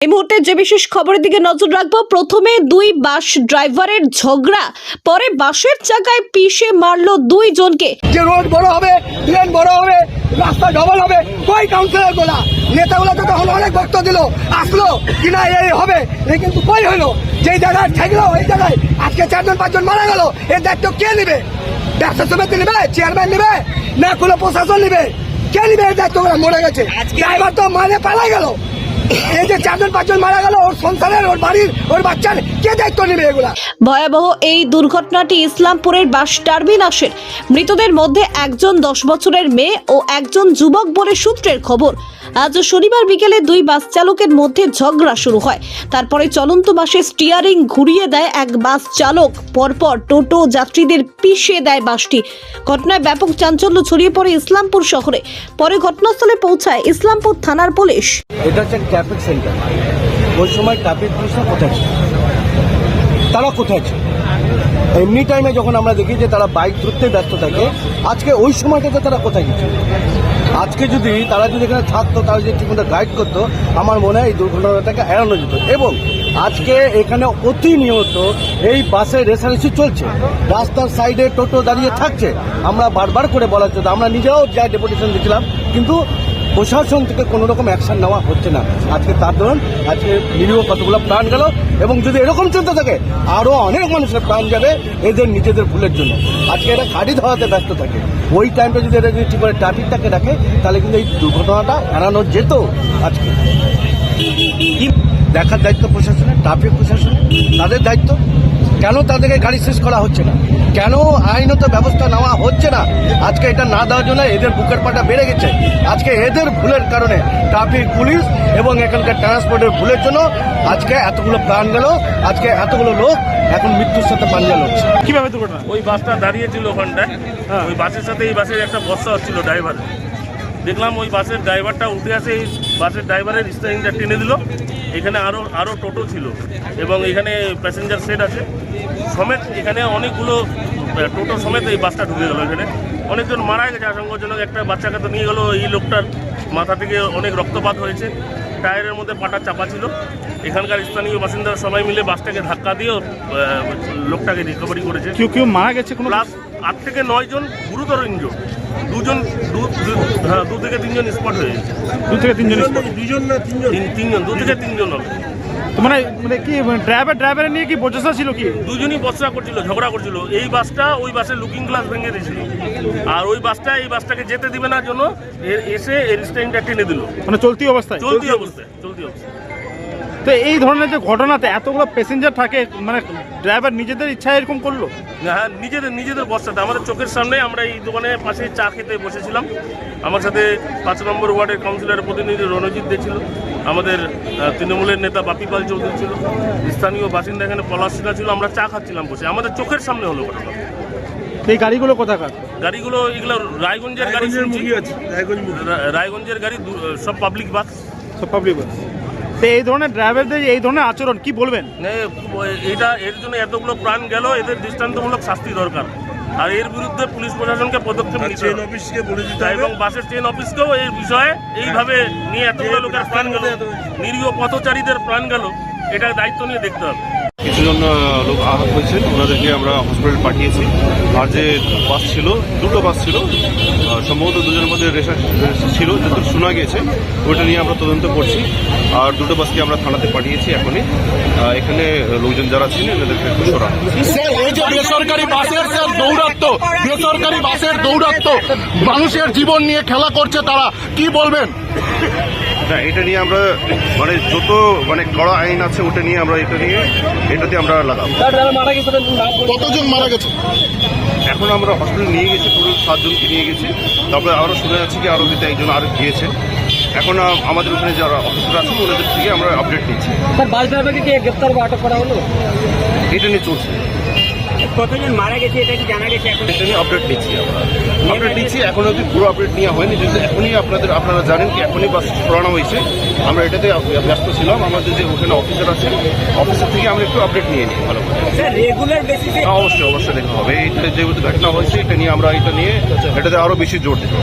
এই মুহূর্তে যে বিশেষ খবরের দিকে নজর রাখব প্রথমে দুই বাস ড্রাইভারের ঝগড়া পরে বাসের চাকায় পিষে মারলো দুই জনকে। যে রোড বড় হবে ট্রেন বড় হবে রাস্তা ডবল হবে কই কাউন্সিলরগুলা? নেতাগুলো তো তখন অনেক বক্তব্য দিল আসলো কিনা এই হবে এই কিন্তু কই হলো? যেই জায়গায় ঠেকলো এই জায়গায় আজকে চারজন পাঁচজন মারা গেল এর দায়িত্ব কে নেবে? ব্যবসা সমিতি নেবে চেয়ারম্যান নেবে না কোনো প্রশাসন নেবে? কে নেবে এই দায়িত্ব? মরে গেছে। ড্রাইভার তো মানে পালাই গেল। এই যে চারজন পাঁচজন মারা গেল ওর সংসারের ওর বাড়ির ওর বাচ্চার কে দায়িত্ব নেবে এগুলা? ভয়াবহ এই দুর্ঘটনাটি ইসলামপুরের বাস টার্মিনাসের। মৃতদের মধ্যে একজন দশ বছরের মেয়ে ও একজন যুবক বলে সূত্রের খবর। আজ শনিবার বিকেলে দুই বাস চালকের মধ্যে ঝগড়া শুরু হয়। তারপরে চলন্ত বাসে স্টিয়ারিং ঘুরিয়ে দেয় এক বাস চালক। পরপর টোটো যাত্রীদের পিষে দেয় বাসটি। ঘটনায় ব্যাপক চাঞ্চল্য ছড়িয়ে পড়ে ইসলামপুর শহরে। পরে ঘটনাস্থলে পৌঁছায় ইসলামপুর থানার পুলিশ। এটা হচ্ছে ট্রাফিক সেন্টার ওই সময় ট্রাফিক পুলিশরা কোথায় ছিল? তারা কোথায় ছিল? এমনি টাইমে যখন আমরা দেখি যে তারা বাইক ধরতে ব্যস্ত থাকে, আজকে ওই সময়টাতে তারা কোথায় গেছে? আজকে যদি তারা যদি এখানে থাকতো তারা যদি ঠিকমতো গাইড করতো, আমার মনে হয় এই দুর্ঘটনাটাকে এড়ানো যেত। এবং আজকে এখানে অতি প্রতিনিয়ত এই বাসের রেসারেসি চলছে। রাস্তার সাইডে টোটো দাঁড়িয়ে থাকছে। আমরা বারবার করে বলার জন্য, আমরা নিজেরাও যা ডেপুটেশন দিয়েছিলাম, কিন্তু প্রশাসন থেকে কোনো রকম অ্যাকশন নেওয়া হচ্ছে না। আজকে তার ধরুন, আজকে নিরীহ কতগুলো প্রাণ গেল এবং যদি এরকম চলতে থাকে আরও অনেক মানুষের প্রাণ যাবে এদের নিজেদের ভুলের জন্য। আজকে এরা গাড়ি ধরাতে ব্যস্ত থাকে। ওই টাইমটা যদি এরা যদি ঠিক করে ট্রাফিকটাকে রাখে, তাহলে কিন্তু এই দুর্ঘটনাটা এড়ানো যেত আজকে। দেখার দায়িত্ব প্রশাসনের? ট্রাফিক প্রশাসনের? তাদের দায়িত্ব? কেন তাদেরকে গাড়ি শেষ করা হচ্ছে না? কেন আইনত ব্যবস্থা নেওয়া হচ্ছে না? আজকে এটা না দেওয়ার জন্য এদের বুকের পাটা বেড়ে গেছে। আজকে এদের ভুলের কারণে ট্রাফিক পুলিশ এবং এখানকার ট্রান্সপোর্টের ভুলের জন্য আজকে এতগুলো প্রাণ গেল আজকে এতগুলো লোক এখন মৃত্যুর সাথে পাঞ্জা লড়ছে। কীভাবে দুর্ঘটনা? ওই বাসটা দাঁড়িয়েছিল ওখানটায়। ওই বাসের সাথে এই বাসের একটা বস্তা হচ্ছিল ড্রাইভার দেখলাম ওই বাসের ড্রাইভারটা উঠে আসে এই বাসের ড্রাইভারের স্টারিংটা টেনে দিল। এখানে আরও আরও টোটো ছিল এবং এখানে প্যাসেঞ্জার সেট আছে। সমেত এখানে অনেকগুলো টোটো সমেত এই বাসটা ঢুকে গেল এখানে। অনেকজন মারা গেছে আশঙ্কাজনক। একটা বাচ্চাকে তো নিয়ে গেলো এই লোকটার মাথা থেকে অনেক রক্তপাত হয়েছে। টায়ারের মধ্যে পাটা চাপা ছিল। এখানকার স্থানীয় বাসিন্দারা সবাই মিলে বাসটাকে ধাক্কা দিয়েও আহ, লোকটাকে রিকভারি করেছে। কেউ কেউ মারা গেছে কোনো প্লাস আট থেকে নয় জন গুরুতর ইনজোর দুজন দু- হ্যাঁ দু থেকে তিনজন স্পট হয়ে গেছে। দু থেকে তিনজন spot। না তিনজন? তিনজন দু থেকে তিনজন হবে। মানে মানে কি ড্রাইভার ড্রাইভারে নিয়ে কি বচসা ছিল কি? দুজনই করছিল ঝগড়া করছিল। এই বাসটা ওই বাসের লুকিং গ্লাস ভেঙে দিয়েছিল। আর ওই বাসটা এই বাসটাকে যেতে দিবে না জন্য এসে এর স্ট্যান্ডটা টেনে দিল। মানে চলতি অবস্থায়? চলতি অবস্থায় চলতি অবস্থায়। তো এই ধরনের যে ঘটনাতে এতগুলো প্যাসেঞ্জার থাকে মানে ড্রাইভার নিজেদের ইচ্ছা এরকম করল? হ্যাঁ নিজেদের নিজেদের বস্তাতে। আমাদের চোখের সামনে আমরা এই দোকানে পাশে চা খেতে বসেছিলাম। আমার সাথে পাঁচ নম্বর ওয়ার্ডের কাউন্সিলর প্রতিনিধি রণজিৎ দে ছিল। আমাদের তৃণমূলের নেতা বাপি পাল চৌধুরী ছিল। স্থানীয় বাসিন্দা এখানে পলাশ সিনহা ছিল। আমরা চা খাচ্ছিলাম বসে। আমাদের চোখের সামনে হলো ঘটনা। এই গাড়িগুলো কোথাকার? গাড়িগুলো এগুলো রায়গঞ্জের গাড়ি রায়গঞ্জের গাড়ি সব পাবলিক বাস সব পাবলিক বাস তো এই ধরনের ড্রাইভারদের এই ধরনের আচরণ কি বলবেন? এটা এর জন্য এতগুলো প্রাণ গেল এদের দৃষ্টান্তমূলক শাস্তি দরকার। আর এর বিরুদ্ধে পুলিশ প্রশাসনকে পদক্ষেপ নিতে হবে। অফিসকে বলে দিতে এবং বাসের ট্রেন অফিসকেও এই বিষয়ে এইভাবে নিয়ে এতগুলো লোকের প্রাণ গেল। নিরীহ পথচারীদের প্রাণ গেল এটা দায়িত্ব নিয়ে দেখতে হবে। কিছুজন লোক আহত হয়েছেন ওনাদেরকে আমরা হসপিটাল পাঠিয়েছি। আর যে বাস ছিল, দুটো বাস ছিল সম্ভবত দুজনের মধ্যে রেশা ছিল যত শোনা গেছে, ওইটা নিয়ে আমরা তদন্ত করছি। আর দুটো বাসকে আমরা থানাতে পাঠিয়েছি এখনই। এখানে লোকজন যারা ছিলেন, এদেরকে সরা বেসরকারি বাসের দৌরাত্ম বেসরকারি বাসের দৌরাত্ম মানুষের জীবন নিয়ে খেলা করছে তারা। কি বলবেন? হ্যাঁ এটা নিয়ে আমরা মানে যত মানে কড়া আইন আছে ওটা নিয়ে আমরা এটা নিয়ে এটাতে আমরা লাগাবো। কতজন মারা গেছে? এখন আমরা হসপিটাল নিয়ে গেছি পুরো সাতজনকে নিয়ে গেছি। তারপরে আরও শোনা যাচ্ছে কি আরও দিতে একজন আরও গিয়েছেন। এখন আমাদের ওখানে যারা অফিসার আছে ওনাদের থেকে আমরা আপডেট নিচ্ছি। স্যার বাস ড্রাইভারকে কি গ্রেপ্তার বা আটক করা হলো? এটা নিয়ে চলছে। কতজন মারা গেছে এটা কি জানা গেছে এখন? এটা নিয়ে আপডেট দিচ্ছি আমরা। আপডেট দিচ্ছি এখন অবধি পুরো আপডেট নেওয়া হয়নি যেহেতু এখনই আপনাদের আপনারা জানেন কি এখনই বাস পড়ানো হয়েছে। আমরা এটাতে ব্যস্ত ছিলাম আমাদের যে ওখানে অফিসার আছে অফিসার থেকে আমরা একটু আপডেট নিয়ে নিই ভালো করে। স্যার রেগুলার বেসিসে অবশ্যই অবশ্যই দেখা হবে। এটা যেহেতু ঘটনা হয়েছে এটা নিয়ে আমরা এটা নিয়ে এটাতে আরও বেশি জোর দেবো।